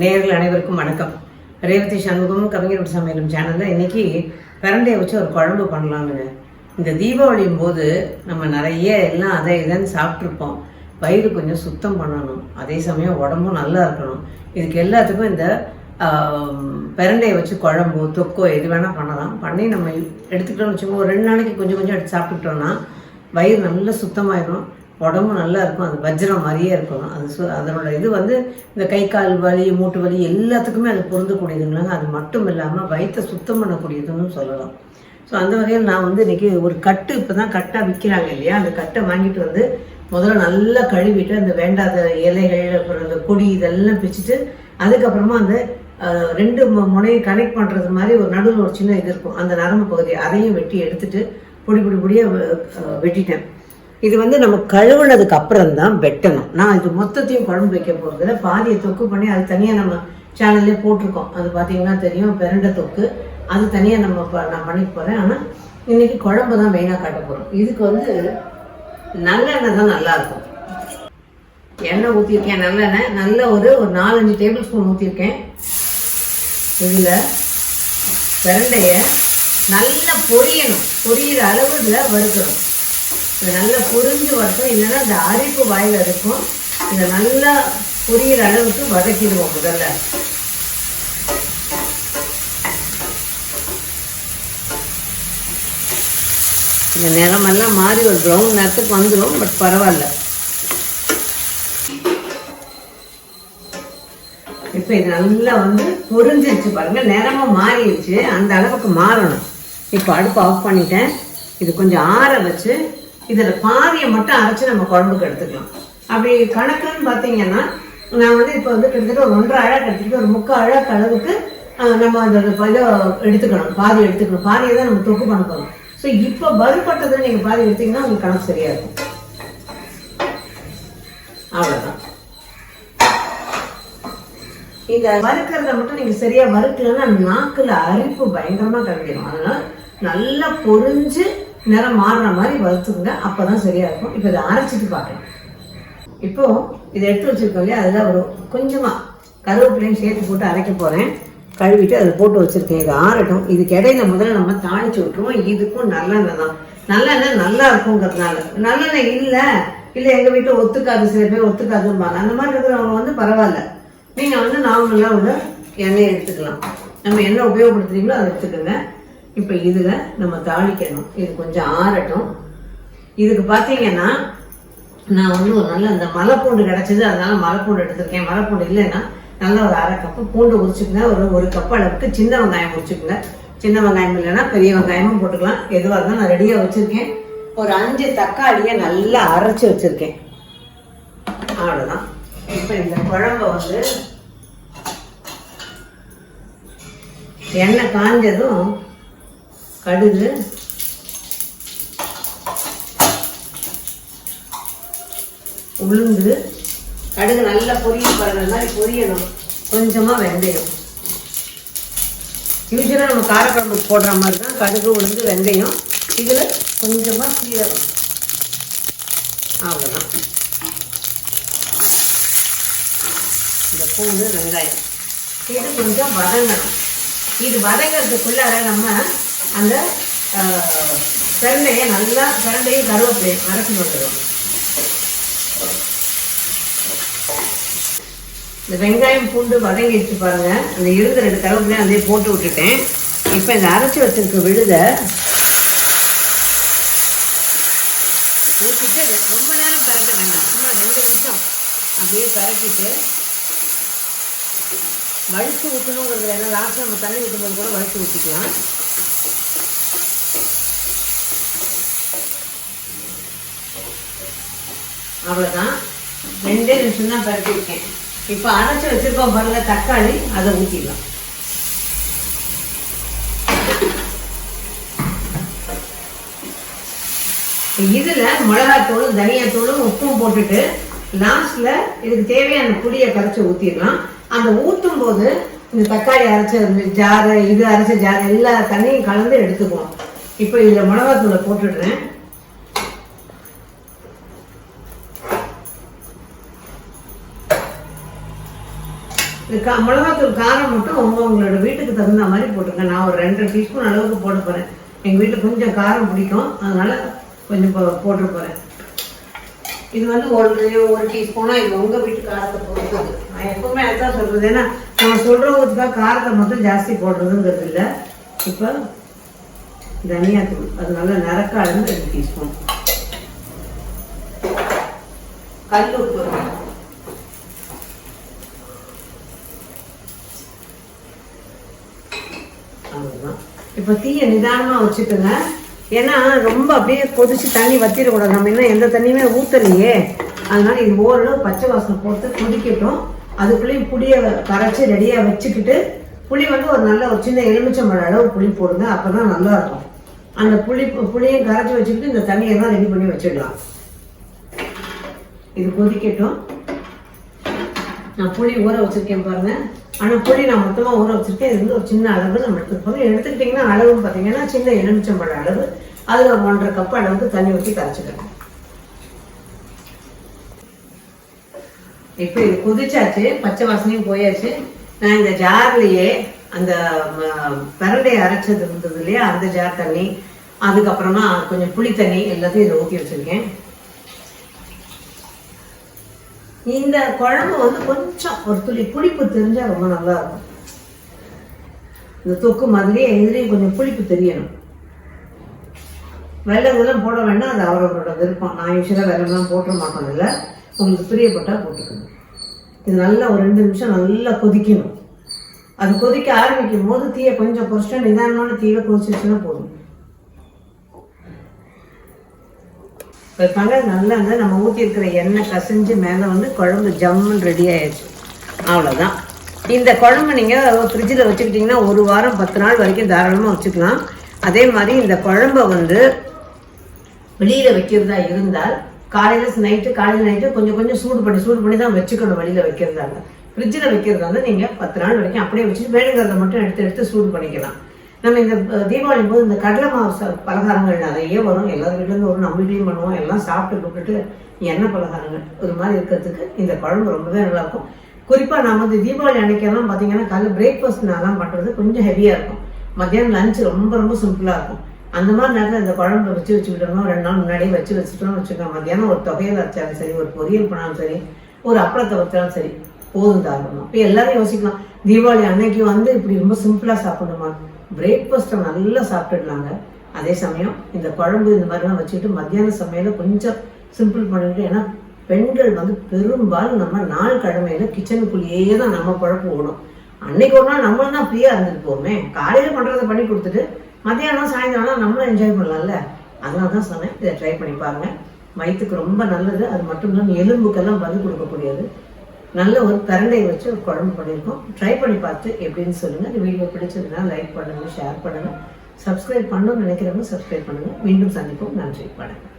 நேர்கள் அனைவருக்கும் வணக்கம். ரேவதி சண்முகம் கவிஞரோட சமையலும் சேனலில் இன்னைக்கு பிரண்டையை வச்சு ஒரு குழம்பு பண்ணலாம்னுங்க இந்த தீபாவளியும் போது நம்ம நிறைய எல்லாம் அதை இதைன்னு சாப்பிட்ருப்போம் வயிறு கொஞ்சம் சுத்தம் பண்ணணும். அதே சமயம் உடம்பும் நல்லா இருக்கணும். இதுக்கு எல்லாத்துக்கும் இந்த ஆம், பிரண்டையை வச்சு குழம்பு தொக்கோ எது வேணால் பண்ணலாம். பண்ணி நம்ம எடுத்துக்கிட்டோம்னு வச்சுக்கோங்க. ஒரு ரெண்டு நாளைக்கு கொஞ்சம் கொஞ்சம் எடுத்து சாப்பிட்டுட்டோம்னா வயிறு நல்லா சுத்தமாயிடும் உடம்பு நல்லா இருக்கும் அது வஜ்ரம் மாதிரியே இருக்கும். அது சு அதனோட இது வந்து இந்த கை கால் வலி மூட்டு வலி எல்லாத்துக்குமே அது பொருந்தக்கூடியதுங்களாங்க. அது மட்டும் இல்லாமல் வயிற்றை சுத்தம் பண்ணக்கூடியதுன்னு சொல்லலாம். ஸோ அந்த வகையில் நான் வந்து இன்றைக்கி ஒரு கட்டு இப்போ தான் கட்டாக விற்கிறாங்க இல்லையா? அந்த கட்டை வாங்கிட்டு வந்து முதல்ல நல்லா கழுவிட்டு அந்த வேண்டாத இலைகள் அப்புறம் அந்த கொடி இதெல்லாம் பிச்சுட்டு அதுக்கப்புறமா அந்த ரெண்டு முனையை கனெக்ட் பண்ணுறது மாதிரி ஒரு நடுவில் ஒரு சின்ன இது இருக்கும். அந்த நரம்பு பகுதி அதையும் வெட்டி எடுத்துட்டு பொடி பொடி பொடியாக வெட்டிட்டேன். இது வந்து நம்ம கழுவுனதுக்கு அப்புறம் தான் வெட்டணும். நான் இது மொத்தத்தையும் குழம்பு வைக்க போகிறதுல பாதியை தொக்கு பண்ணி அது தனியாக நம்ம சேனல்லே போட்டிருக்கோம். அது பார்த்தீங்கன்னா தெரியும் பிரண்டை தொக்கு. அது தனியாக நம்ம நான் பண்ணி போகிறேன் ஆனால் இன்னைக்கு குழம்பு தான் மெயினாக காட்ட போகிறோம் இதுக்கு வந்து நல்லெண்ணெய் தான் நல்லா இருக்கும் எண்ணெய் ஊற்றிருக்கேன் நல்லெண்ணெய். நல்ல ஒரு ஒரு நாலஞ்சு டேபிள் ஸ்பூன் ஊற்றிருக்கேன் இதில் பிரண்டைய நல்லா பொரியணும். பொரியிற அளவு இதில் வறுக்கணும். இது நல்லா புரிஞ்சு வரட்டும். இல்லைன்னா இந்த அரிப்பு வாயில் இருக்கும். இதை நல்லா புரியிற அளவுக்கு வதக்கிடுவோம் முதல்ல. இந்த நிறமெல்லாம் மாறி ஒரு ப்ரௌன் நேரத்துக்கு வந்துடும் பட் பரவாயில்ல. இப்போ இது நல்லா வந்து பொரிஞ்சிருச்சு பாருங்க. நிறமும் மாறிடுச்சு. அந்த அளவுக்கு மாறணும். இப்போ அடுப்பு ஆஃப் பண்ணிட்டேன். இது கொஞ்சம் ஆற வச்சு இதில் பாதியை மட்டும் அரைச்சி நம்ம குழம்புக்கு எடுத்துக்கலாம். அப்படி கணக்குன்னு பார்த்தீங்கன்னா நான் வந்து இப்போ வந்து கிட்டத்தட்ட ஒரு ஒன்றரை அழகு எடுத்துக்கிட்டு ஒரு முக்கால் அழகு அளவுக்கு நம்ம அந்த இதை எடுத்துக்கணும் பாதி எடுத்துக்கணும். பாதியை தான் நம்ம தொக்கு பண்ண போகிறோம் ஸோ இப்போ வறுபட்டதை நீங்கள் பாதி எடுத்தீங்கன்னா உங்களுக்கு கணக்கு சரியாக இருக்கும். அவ்வளோதான் இந்த வறுக்கிறத மட்டும் நீங்க சரியா வறுக்கலன்னா நாக்குல அரிப்பு பயங்கரமா கிடைக்கும் அதனால நல்லா பொறிஞ்சு நிறம் மாறுற மாதிரி வறுத்துக்குங்க அப்பதான் சரியா இருக்கும். இப்போ இதை அரைச்சிட்டு பார்க்கலாம் இப்போ இதை எடுத்து வச்சிருக்கோம் இல்லையா? அதில் ஒரு கொஞ்சமா கருவேப்பிலையும் சேர்த்து போட்டு அரைக்க போறேன். கழுவிட்டு அதை போட்டு வச்சிருக்கேன். இது ஆறட்டும். இதுக்கு இடையில முதல்ல நம்ம தாளிச்சு விட்டுருவோம். இதுக்கும் நல்லெண்ணெய் தான். நல்லெண்ணெய் நல்லா இருக்குங்கிறதுனால நல்லெண்ணெய் இல்லை. இல்லை எங்க வீட்டில் ஒத்துக்காது. சில பேர் ஒத்துக்காதும்பாங்க. அந்த மாதிரி இருக்கிறவங்க வந்து பரவாயில்ல. நீங்கள் வந்து நார்மலாக உள்ள எண்ணெய் எடுத்துக்கலாம். நம்ம என்ன உபயோகப்படுத்துறீங்களோ அதை எடுத்துக்கோங்க. இப்போ இதில் நம்ம தாளிக்கணும் இது கொஞ்சம் ஆறட்டும். இதுக்கு பார்த்தீங்கன்னா நான் வந்து ஒரு நல்ல இந்த மலைப்பூண்டு கிடைச்சது அதனால மலைப்பூண்டு எடுத்திருக்கேன். மலைப்பூண்டு இல்லைன்னா நல்ல ஒரு அரை கப்பு பூண்டு உரிச்சுக்கங்க. ஒரு ஒரு கப் அளவுக்கு சின்ன வெங்காயம் உரிச்சுக்கங்க. சின்ன வெங்காயம் இல்லைன்னா பெரிய வெங்காயமும் போட்டுக்கலாம். எதுவாக இருந்தாலும் நான் ரெடியாக வச்சிருக்கேன். ஒரு அஞ்சு தக்காளியை நல்லா அரைச்சு வச்சிருக்கேன். அவ்வளோதான் இப்போ இந்த குழம்ப வந்து எண்ணெய் காஞ்சதும் கடுகு. உளுந்து. கடுகு நல்லா பொரிய பாருங்க மாதிரி பொரியணும். கொஞ்சமா வெந்தயம். யூஸ்வலாக நம்ம காரக்குழம்பு போடுற மாதிரி தான் கடுகு உளுந்து வெந்தயம். இதில் கொஞ்சமா சீரகம். அவ்வளோதான் இந்த பூண்டு வெங்காயம். இது கொஞ்சம் வதங்கணும். இது வதங்கிறதுக்குள்ளார நம்ம அந்த பிரண்டையை நல்லா பிரண்டையும் கருவேப்பிலையும் அரைச்சி வந்துடும் இந்த வெங்காயம் பூண்டு வதங்கிடுச்சு பாருங்க. அந்த இருந்த ரெண்டு கருவேப்பிலையும் அதே போட்டு விட்டுட்டேன். இப்போ இந்த அரைச்சி வச்சிருக்க விழுத ஊற்றிட்டு ரொம்ப நேரம் பரட்ட வேண்டாம் சும்மா ரெண்டு நிமிஷம் அப்படியே பரட்டிட்டு வழுத்து ஊற்றணுங்கிறது ஏன்னா லாஸ்ட் நம்ம தண்ணி ஊற்றும்போது கூட வழுத்து ஊற்றிக்கலாம் அவ்வளோதான் ரெண்டே நிமிஷம் தான் பரட்டியிருக்கேன் இப்போ அரைச்சி வச்சிருக்கோம் பாருங்க தக்காளி அதை ஊற்றிடலாம் இதுல மிளகாத்தூளும் தனியாத்தூளும் உப்பும் போட்டுட்டு லாஸ்ட்ல இதுக்கு தேவையான புளியை கரைச்சி ஊத்திடலாம். அந்த ஊத்தும் போது இந்த தக்காளி அரைச்ச இந்த ஜாரு இது அரைச்ச ஜாரு எல்லா தண்ணியும் கலந்து எடுத்துக்குவோம். இப்போ இதுல மிளகாத்தூளை போட்டுடுறேன். கா மிளகாத்தூள் காரம் மட்டும் உங்களோட வீட்டுக்கு தகுந்த மாதிரி போட்டுருங்க நான் ஒரு ரெண்டரை டீஸ்பூன் அளவுக்கு போட போகிறேன் எங்கள் வீட்டில் கொஞ்சம் காரம் பிடிக்கும். அதனால் கொஞ்சம் போ- போட்டு போகிறேன் இது வந்து ஒரு ஒரு டீஸ்பூனாக இது உங்கள் வீட்டு காரத்தை பொறுத்தது. நான் எப்பவுமே அதான் சொல்கிறது ஏன்னா நம்ம தான் காரத்தை மட்டும் ஜாஸ்தி போடுறதுங்கிறது இல்லை. இப்போ தனியாத்தூள். அது நல்ல நிறக்காடுன்னு ரெண்டு டீஸ்பூன் கல் உப்பு. அவ்வளவுதான் இப்போ தீயை நிதானமா வச்சுக்கோங்க. ஏன்னா ரொம்ப அப்படியே கொதிச்சு தண்ணி வத்திடக்கூடாது நம்ம இன்னும் எந்த தண்ணியுமே ஊத்தலையே. அதனால இது ஓரளவு பச்சை வாசனை போட்டு கொதிக்கட்டும். அதுக்குள்ளேயும் புளியை கரைச்சி ரெடியா வச்சுக்கிட்டு புளி வந்து ஒரு நல்ல ஒரு சின்ன எலுமிச்சம்பழ அளவு புளி போடுங்க. அப்பதான் நல்லா இருக்கும் அந்த புளி புளியும் கரைச்சி வச்சுக்கிட்டு இந்த தண்ணியெல்லாம் ரெடி பண்ணி வச்சிடலாம். இது கொதிக்கட்டும். நான் புளி ஊற வச்சிருக்கேன் பாருங்க. ஆனா புளி நான் மொத்தமா ஊற வச்சுருக்கேன். இது வந்து ஒரு சின்ன அளவு நம்ம எடுத்துருப்போம். எடுத்துக்கிட்டிங்கன்னா அளவு பார்த்தீங்கன்னா சின்ன எலுமிச்சம்பழ அளவு. அதுல ஒரு ஒன்றரை கப் அளவுக்கு தண்ணி ஊற்றி கரைச்சிக்கணும் இப்போ இது கொதிச்சாச்சு பச்சை வாசனையும் போயாச்சு. நான் இந்த ஜார்லயே அந்த ம, பிரண்டை அரைச்சது இருந்தது இல்லையா? அந்த ஜார் தண்ணி அதுக்கப்புறமா கொஞ்சம் புளி தண்ணி எல்லாத்தையும் இதில் ஊற்றி வச்சிருக்கேன். இந்த குழம்பு வந்து கொஞ்சம் ஒரு துளி புளிப்பு தெரிஞ்சா ரொம்ப நல்லா இருக்கும் இந்த தொக்கு மாதிரியே இதுலேயும் கொஞ்சம் புளிப்பு தெரியணும். வெள்ளம் இதெல்லாம் போட வேண்டாம் அது அவரவரோட விருப்பம். நான் யூஸ்வலாக வெள்ளம்லாம் போட்ட மாட்டோம் இல்லை உங்களுக்கு பிரியப்பட்டா போட்டுக்கணும். இது நல்லா ஒரு ரெண்டு நிமிஷம் நல்லா கொதிக்கணும். அது கொதிக்க ஆரம்பிக்கும் போது தீயை கொஞ்சம் குறைச்சிட்டு நிதானமான தீயை கொதிச்சிச்சுன்னா போதும். வைப்பாங்க நல்லா அந்த நம்ம ஊற்றி இருக்கிற எண்ணெய் கசிஞ்சு மேலே வந்து குழம்பு ஜம்முன்னு ரெடி ஆயிடுச்சு. அவ்வளோதான் இந்த குழம்பு நீங்கள் ஃப்ரிட்ஜில் வச்சுக்கிட்டிங்கன்னா ஒரு வாரம் பத்து நாள் வரைக்கும் தாராளமாக வச்சுக்கலாம். அதே மாதிரி இந்த குழம்ப வந்து வெளியில் வைக்கிறதா இருந்தால் காலையில் நைட்டு காலையில் நைட்டு கொஞ்சம் கொஞ்சம் சூடு பண்ணி சூடு பண்ணி தான் வச்சுக்கணும் வெளியில் வைக்கிறதாங்க ஃப்ரிட்ஜில் வைக்கிறதா இருந்தால் நீங்கள் பத்து நாள் வரைக்கும் அப்படியே வச்சுட்டு வேணுங்கிறத மட்டும் எடுத்து எடுத்து சூடு பண்ணிக்கலாம். நம்ம இந்த தீபாவளி போது இந்த கடலை மாவு ச- பலகாரங்கள் நிறைய வரும். எல்லா வீட்லேருந்து வரும். நம்ம வீட்லேயும் பண்ணுவோம். எல்லாம் சாப்பிட்டு கூப்பிட்டு எண்ணெய் பலகாரங்கள். ஒரு மாதிரி இருக்கிறதுக்கு இந்த குழம்பு ரொம்பவே நல்லா இருக்கும் குறிப்பாக நம்ம வந்து தீபாவளி அன்னைக்கெல்லாம் பார்த்தீங்கன்னா காலையில் பிரேக்ஃபாஸ்ட் நான்லாம் பண்ணுறது கொஞ்சம் ஹெவியாக இருக்கும். மத்தியானம் லஞ்ச் ரொம்ப ரொம்ப சிம்பிளாக இருக்கும். அந்த மாதிரி நேரத்தில் இந்த குழம்பு வச்சு வச்சுக்கிட்டோம்னா ரெண்டு நாள் முன்னாடியே வச்சு வச்சுட்டோம்னு வச்சுக்கோங்க. மத்தியானம் ஒரு தொகையில் வச்சாலும் சரி ஒரு பொரியல் பண்ணாலும் சரி ஒரு அப்பளத்தை வச்சாலும் சரி போதும் தாராளமாக இப்போ எல்லாரும் யோசிக்கலாம் தீபாவளி அன்னைக்கு வந்து இப்படி ரொம்ப சிம்பிளாக சாப்பிடணுமா? பிரேக்ஃபாஸ்ட்டை நல்லா சாப்பிட்டுடலாங்க. அதே சமயம் இந்த குழம்பு இந்த மாதிரிலாம் வச்சுக்கிட்டு மத்தியான சமையல கொஞ்சம் சிம்பிள் பண்ணிட்டு ஏன்னா பெண்கள் வந்து பெரும்பாலும் நம்ம நாள் கிழமையில கிச்சனுக்குள்ளேயே தான் நம்ம குழப்பு ஓடும் அன்னைக்கு ஒரு நாள் நம்மளும் தான் ஃப்ரீயாக இருந்துட்டு போவோமே காலையில் பண்ணுறதை பண்ணி கொடுத்துட்டு மத்தியானம் சாயந்தரம்லாம் நம்மளும் என்ஜாய் பண்ணலாம்ல. அதனால தான் சொன்னேன் இதை ட்ரை பண்ணி பாருங்க. வயிற்றுக்கு ரொம்ப நல்லது அது மட்டும் இல்லாமல் எலும்புக்கெல்லாம் பதில் கொடுக்கக்கூடியது. நல்ல ஒரு கரண்டையை வச்சு ஒரு குழம்பு பண்ணியிருக்கோம். ட்ரை பண்ணி பார்த்து எப்படின்னு சொல்லுங்கள் இந்த வீடியோ பிடிச்சதுன்னா லைக் பண்ணுங்கள் ஷேர் பண்ணுங்கள் சப்ஸ்கிரைப் பண்ணணும்னு நினைக்கிறவங்க சப்ஸ்கிரைப் பண்ணுங்கள் மீண்டும் சந்திப்போம். நன்றி வணக்கம்.